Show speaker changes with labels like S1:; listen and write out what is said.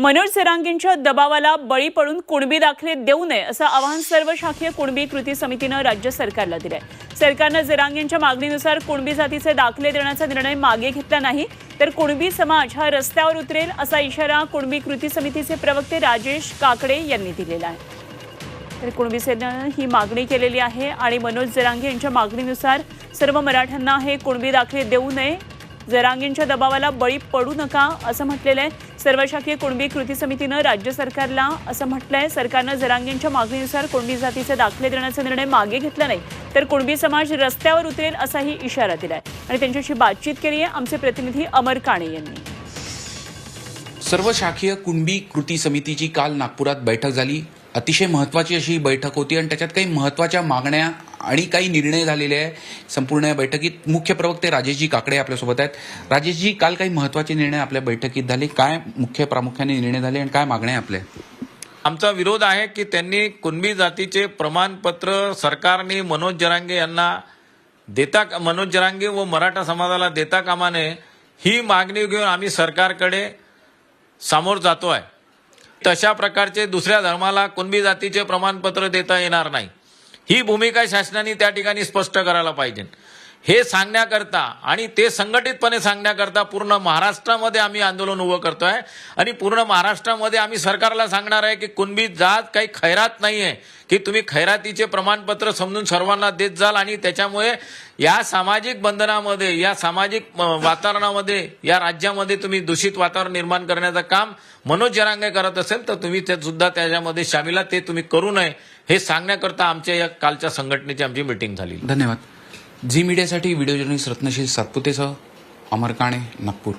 S1: मनोज सेरांगींच्या दबावाला बळी पडून कुणबी दाखले देऊ नये असं आवाहन सर्व शाखीय कुणबी कृती समितीनं राज्य सरकारला दिलंय. सरकारनं जरांगींच्या मागणीनुसार कुणबी जातीचे दाखले देण्याचा निर्णय मागे घेतला नाही तर कुणबी समाज हा रस्त्यावर उतरेल असा इशारा कुणबी कृती समितीचे प्रवक्ते राजेश काकडे यांनी दिलेला आहे. तर कुणबी सेनेनं ही मागणी केलेली आहे आणि मनोज जरांगे यांच्या मागणीनुसार सर्व मराठ्यांना हे कुणबी दाखले देऊ नये जरांगींच्या दबावाला बळी पडू नका असं म्हटलेलं आहे. सर्व शाखीय कुणबी कृती समितीनं राज्य सरकारला असं म्हटलंय. सरकारनं जरांगींच्या मागणीनुसार कुणबी जातीचे दाखले देण्याचा निर्णय मागे घेतला नाही. तर कुणबी समाज रस्त्यावर उतरेल असाही इशारा दिलाय. आणि त्यांच्याशी बातचीत केली आहे आमचे प्रतिनिधी अमर काणे यांनी.
S2: सर्व शाखीय कुणबी कृती समितीची काल नागपुरात बैठक झाली. अतिशय महत्त्वाची अशी बैठक होती आणि त्याच्यात काही महत्त्वाच्या मागण्या आणि काही निर्णय झालेले आहे. संपूर्ण या बैठकीत मुख्य प्रवक्ते राजेशजी काकडे आपल्यासोबत आहेत. राजेशजी काल काही महत्त्वाचे निर्णय आपल्या बैठकीत झाले? काय मुख्य प्रामुख्याने निर्णय झाले आणि काय मागण्या आपल्या?
S3: आमचा विरोध आहे की त्यांनी कुणबी जातीचे प्रमाणपत्र सरकारने मनोज जरांगे यांना देता मनोज जरांगे व मराठा समाजाला देता कामा नये ही मागणी घेऊन आम्ही सरकारकडे सामोर जातो आहे तशा प्रकारचे दुसऱ्या धर्माला कुणबी जातीचे प्रमाणपत्र देता येणार नाही. ही भूमिका शासनाने त्या ठिकाणी स्पष्ट करायला पाहिजे. हे सांगण्याकरता आणि ते संघटितपणे सांगण्याकरता पूर्ण महाराष्ट्रामध्ये आम्ही आंदोलन उभं करतोय. आणि पूर्ण महाराष्ट्रामध्ये आम्ही सरकारला सांगणार आहे की कुणबी जात काही खैरात नाही आहे की तुम्ही खैरातीचे प्रमाणपत्र समजून सर्वांना देत जाल आणि त्याच्यामुळे या सामाजिक बंधनामध्ये या सामाजिक वातावरणामध्ये या राज्यामध्ये तुम्ही दूषित वातावरण निर्माण करण्याचं काम मनोज जरांगे करत असेल तर तुम्ही ते सुद्धा त्याच्यामध्ये सामील ते तुम्ही करू नये हे सांगण्याकरता आमच्या या कालच्या संघटनेची आमची मिटिंग झाली
S2: धन्यवाद. झी मीडियासाठी व्हिडिओ जर्नलिस्ट रत्नशील सातपुतेसह अमर काणे नागपूर.